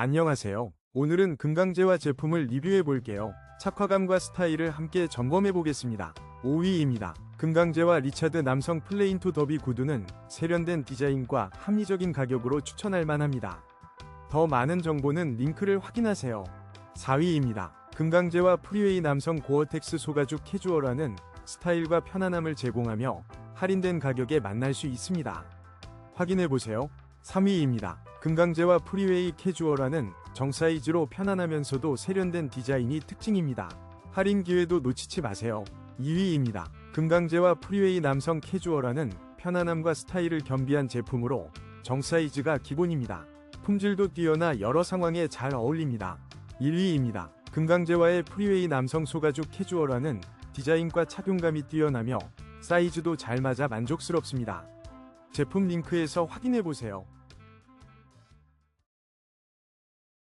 안녕하세요. 오늘은 금강제와 제품을 리뷰해 볼게요. 착화감과 스타일을 함께 점검해 보겠습니다. 5위입니다. 금강제와 리차드 남성 플레인투 더비 구두는 세련된 디자인과 합리적인 가격으로 추천할 만합니다. 더 많은 정보는 링크를 확인하세요. 4위입니다. 금강제와 프리웨이 남성 고어텍스 소가죽 캐주얼화는 스타일과 편안함을 제공하며 할인된 가격에 만날 수 있습니다. 확인해보세요. 3위입니다. 금강제와 프리웨이 캐주얼화는 정사이즈로 편안하면서도 세련된 디자인이 특징입니다. 할인 기회도 놓치지 마세요. 2위입니다. 금강제와 프리웨이 남성 캐주얼화는 편안함과 스타일을 겸비한 제품으로 정사이즈가 기본입니다. 품질도 뛰어나 여러 상황에 잘 어울립니다. 1위입니다. 금강제와의 프리웨이 남성 소가죽 캐주얼화는 디자인과 착용감이 뛰어나며 사이즈도 잘 맞아 만족스럽습니다. 제품 링크에서 확인해 보세요.